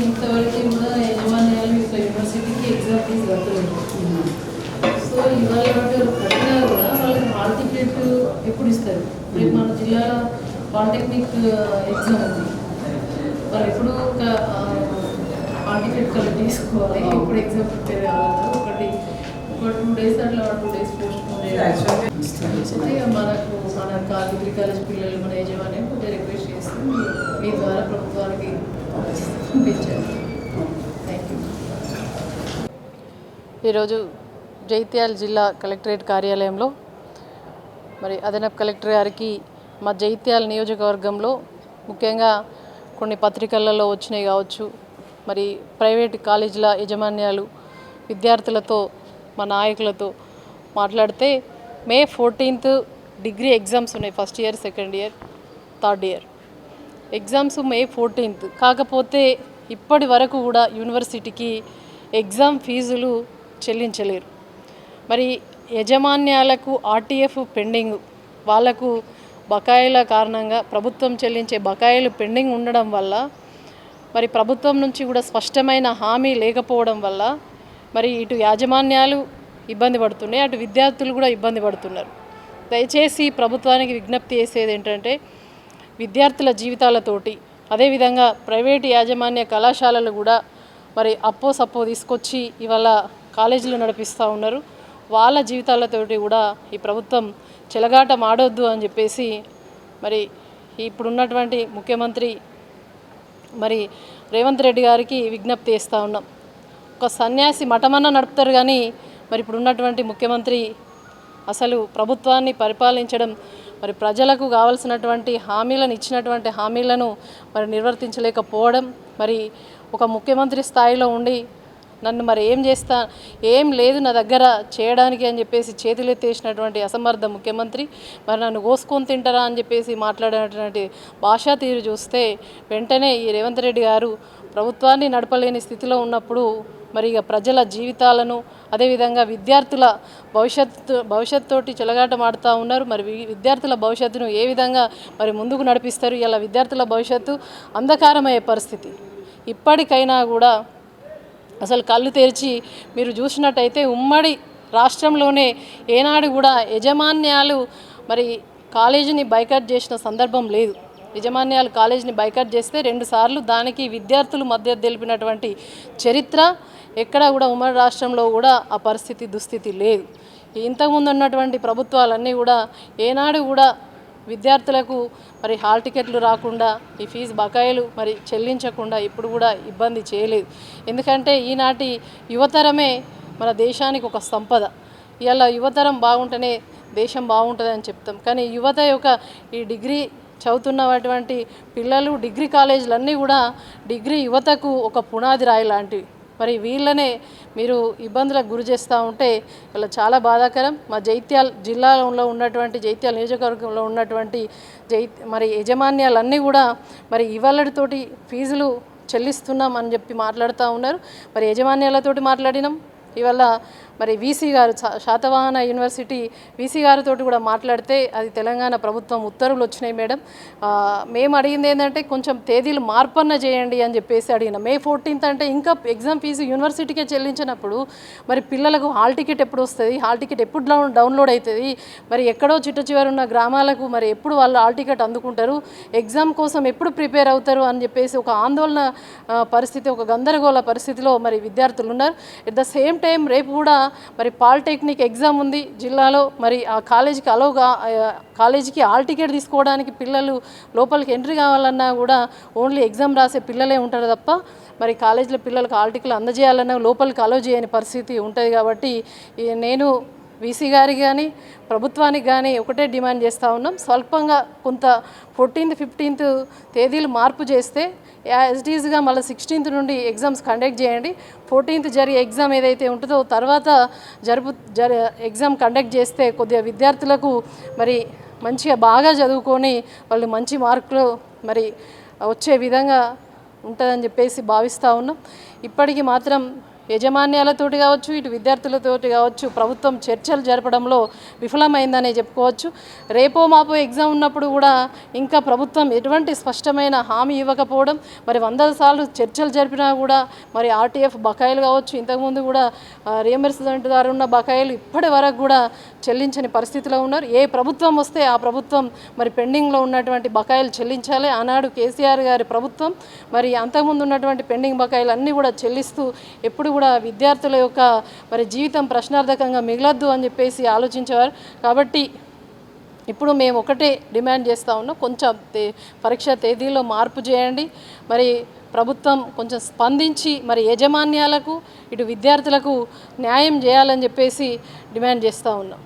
ఇంతవరకు కూడా యజమాన్యాలు ఇట్లా యూనివర్సిటీకి ఎగ్జామ్ ఫీజు సో ఇవాళ కట్టినా వాళ్ళకి హాల్ ఎప్పుడు ఇస్తారు మన జిల్లాలో పాలిటెక్నిక్ ఎగ్జామ్ ఉంది వాళ్ళు ఎప్పుడు హాల్ టికెట్ కలెక్ట్ ఎప్పుడు ఎగ్జామ్ ప్రిపేర్ కావాలి ఒకటి ఒక టూ డేస్ అట్లా టూ డేస్ పోస్ట్ మనకు మన కాలేజ్ పిల్లలు మన యజమాని కొంచెం రిక్వెస్ట్ చేస్తాం మీ ద్వారా ప్రభుత్వానికి ఈరోజు జైత్యాల జిల్లా కలెక్టరేట్ కార్యాలయంలో మరి అదనపు కలెక్టర్ గారికి మా జైత్యాల నియోజకవర్గంలో ముఖ్యంగా కొన్ని పత్రికలలో వచ్చినాయి కావచ్చు మరి ప్రైవేట్ కాలేజీల యజమాన్యాలు విద్యార్థులతో మా నాయకులతో మాట్లాడితే మే ఫోర్టీన్త్ డిగ్రీ ఎగ్జామ్స్ ఉన్నాయి first year second year third year. Exams May fourteenth. కాకపోతే ఇప్పటి వరకు కూడా యూనివర్సిటీకి ఎగ్జామ్ ఫీజులు చెల్లించలేరు. మరి యజమాన్యాలకు ఆర్టీఎఫ్ పెండింగ్ వాళ్ళకు బకాయిల కారణంగా ప్రభుత్వం చెల్లించే బకాయిలు పెండింగ్ ఉండడం వల్ల మరి ప్రభుత్వం నుంచి కూడా స్పష్టమైన హామీ లేకపోవడం వల్ల మరి ఇటు యాజమాన్యాలు ఇబ్బంది పడుతున్నాయి అటు విద్యార్థులు కూడా ఇబ్బంది పడుతున్నారు. దయచేసి ప్రభుత్వానికి విజ్ఞప్తి చేసేది ఏంటంటే విద్యార్థుల జీవితాలతోటి. అదేవిధంగా ప్రైవేటు యాజమాన్య కళాశాలలు కూడా మరి అప్పో సప్పో తీసుకొచ్చి ఇవాళ కాలేజీలు నడిపిస్తూ ఉన్నారు. వాళ్ళ జీవితాలతోటి కూడా ఈ ప్రభుత్వం చెలగాట మాడొద్దు అని చెప్పేసి మరి ఇప్పుడున్నటువంటి ముఖ్యమంత్రి మరి రేవంత్ రెడ్డి గారికి విజ్ఞప్తి చేస్తూ ఉన్నాం. ఒక సన్యాసి మఠమన్న నడుపుతారు కానీ మరి ఇప్పుడున్నటువంటి ముఖ్యమంత్రి అసలు ప్రభుత్వాన్ని పరిపాలించడం మరి ప్రజలకు కావాల్సినటువంటి హామీలను ఇచ్చినటువంటి హామీలను మరి నిర్వర్తించలేకపోవడం మరి ఒక ముఖ్యమంత్రి స్థాయిలో ఉండి నన్ను మరి ఏం చేస్తా ఏం లేదు నా దగ్గర చేయడానికి అని చెప్పేసి చేతులెత్తేసినటువంటి అసమర్థ ముఖ్యమంత్రి మరి నన్ను కోసుకొని తింటారా అని చెప్పేసి మాట్లాడినటువంటి భాషా తీరు చూస్తే వెంటనే ఈ రేవంత్ రెడ్డి గారు ప్రభుత్వాన్ని నడపలేని స్థితిలో ఉన్నప్పుడు మరి ఇక ప్రజల జీవితాలను అదేవిధంగా విద్యార్థుల భవిష్యత్తు భవిష్యత్తు చెలగాట మాడుతూ ఉన్నారు. మరి విద్యార్థుల భవిష్యత్తును ఏ విధంగా మరి ముందుకు నడిపిస్తారు? ఇలా విద్యార్థుల భవిష్యత్తు అంధకారమయ్యే పరిస్థితి. ఇప్పటికైనా కూడా అసలు కళ్ళు తెరిచి మీరు చూసినట్టయితే ఉమ్మడి రాష్ట్రంలోనే ఏనాడు కూడా యజమాన్యాలు మరి కాలేజీని బైకట్ చేసిన సందర్భం లేదు. యజమాన్యాలు కాలేజీని బైకట్ చేస్తే రెండుసార్లు దానికి విద్యార్థులు మధ్య తెలిపినటువంటి చరిత్ర ఎక్కడ కూడా ఉమ్మడి రాష్ట్రంలో కూడా ఆ పరిస్థితి దుస్థితి లేదు. ఇంతకుముందు ఉన్నటువంటి ప్రభుత్వాలన్నీ కూడా ఏనాడు కూడా విద్యార్థులకు మరి హాల్ టికెట్లు రాకుండా ఈ ఫీజు బకాయిలు మరి చెల్లించకుండా ఇప్పుడు కూడా ఇబ్బంది చేయలేదు. ఎందుకంటే ఈనాటి యువతరమే మన దేశానికి ఒక సంపద. ఇలా యువతరం బాగుంటేనే దేశం బాగుంటుంది అని చెప్తాం. కానీ యువత యొక్క ఈ డిగ్రీ చదువుతున్నటువంటి పిల్లలు డిగ్రీ కాలేజీలన్నీ కూడా డిగ్రీ యువతకు ఒక పునాది రాయి లాంటివి. మరి వీళ్ళనే మీరు ఇబ్బందులకు గురి చేస్తూ ఉంటే ఇలా చాలా బాధాకరం. మా జైత్యాల జిల్లాలో ఉన్నటువంటి జైత్యాల నియోజకవర్గంలో ఉన్నటువంటి జై మరి యజమాన్యాలన్నీ కూడా మరి ఇవాళతోటి ఫీజులు చెల్లిస్తున్నాం అని చెప్పి మాట్లాడుతూ ఉన్నారు. మరి యజమాన్యాలతోటి మాట్లాడినాం. ఇవాళ మరి వీసీ గారు శాతవాహన యూనివర్సిటీ వీసీ గారితో కూడా మాట్లాడితే అది తెలంగాణ ప్రభుత్వం ఉత్తర్వులు వచ్చినాయి మేడం. మేము అడిగింది ఏంటంటే కొంచెం తేదీలు మార్పన్న చేయండి అని చెప్పేసి అడిగిన. మే ఫోర్టీన్త్ అంటే ఇంకా ఎగ్జామ్ ఫీజు యూనివర్సిటీకే చెల్లించినప్పుడు మరి పిల్లలకు హాల్ టికెట్ ఎప్పుడు వస్తుంది? హాల్ టికెట్ ఎప్పుడు డౌన్ డౌన్లోడ్ అవుతుంది మరి ఎక్కడో చిట్ట చివరి ఉన్న గ్రామాలకు మరి ఎప్పుడు వాళ్ళు హాల్ టికెట్ అందుకుంటారు? ఎగ్జామ్ కోసం ఎప్పుడు ప్రిపేర్ అవుతారు? అని చెప్పేసి ఒక ఆందోళన పరిస్థితి ఒక గందరగోళ పరిస్థితిలో మరి విద్యార్థులు ఉన్నారు. ఎట్ ద సేమ్ టైం రేపు కూడా మరి పాలిటెక్నిక్ ఎగ్జామ్ ఉంది జిల్లాలో మరి ఆ కాలేజీకి అలోగా కాలేజీకి ఆల్ టికెట్ తీసుకోవడానికి పిల్లలు లోపలికి ఎంట్రీ కావాలన్నా కూడా ఓన్లీ ఎగ్జామ్ రాసే పిల్లలే ఉంటారు తప్ప మరి కాలేజీలో పిల్లలకు ఆల్ టికెట్లు అందజేయాలన్నా లోపలికి అలో చేయని పరిస్థితి ఉంటుంది కాబట్టి నేను వీసీ గారికి కానీ ప్రభుత్వానికి కానీ ఒకటే డిమాండ్ చేస్తూ ఉన్నాం. స్వల్పంగా కొంత ఫోర్టీన్త్ ఫిఫ్టీన్త్ తేదీలు మార్పు చేస్తే యాజ్ ఈజ్గా మళ్ళీ సిక్స్టీన్త్ నుండి ఎగ్జామ్స్ కండక్ట్ చేయండి. ఫోర్టీన్త్ జరిగే ఎగ్జామ్ ఏదైతే ఉంటుందో తర్వాత జరుపు జరి ఎగ్జామ్ కండక్ట్ చేస్తే కొద్దిగా విద్యార్థులకు మరి మంచిగా బాగా చదువుకొని వాళ్ళు మంచి మార్కులు మరి వచ్చే విధంగా ఉంటుందని చెప్పేసి భావిస్తూ ఉన్నాం. ఇప్పటికి మాత్రం యజమాన్యాలతోటి కావచ్చు ఇటు విద్యార్థులతోటి కావచ్చు ప్రభుత్వం చర్చలు జరపడంలో విఫలమైందనే చెప్పుకోవచ్చు. రేపో మాపో ఎగ్జామ్ ఉన్నప్పుడు కూడా ఇంకా ప్రభుత్వం ఎటువంటి స్పష్టమైన హామీ ఇవ్వకపోవడం మరి వందల సార్లు చర్చలు జరిపినా కూడా మరి ఆర్టీఎఫ్ బకాయిలు కావచ్చు ఇంతకుముందు కూడా రియంబర్స్మెంట్ ద్వారా ఉన్న బకాయిలు ఇప్పటి వరకు కూడా చెల్లించని పరిస్థితిలో ఉన్నారు. ఏ ప్రభుత్వం వస్తే ఆ ప్రభుత్వం మరి పెండింగ్లో ఉన్నటువంటి బకాయిలు చెల్లించాలి. ఆనాడు కేసీఆర్ గారి ప్రభుత్వం మరి అంతకుముందు ఉన్నటువంటి పెండింగ్ బకాయిలు అన్నీ కూడా చెల్లిస్తూ ఎప్పుడు కూడా విద్యార్థుల యొక్క మరి జీవితం ప్రశ్నార్థకంగా మిగలద్దు అని చెప్పేసి ఆలోచించేవారు. కాబట్టి ఇప్పుడు మేము ఒకటే డిమాండ్ చేస్తూ ఉన్నాం. కొంచెం తే పరీక్ష తేదీలో మార్పు చేయండి. మరి ప్రభుత్వం కొంచెం స్పందించి మరి యజమాన్యాలకు ఇటు విద్యార్థులకు న్యాయం చేయాలని చెప్పేసి డిమాండ్ చేస్తూ ఉన్నాం.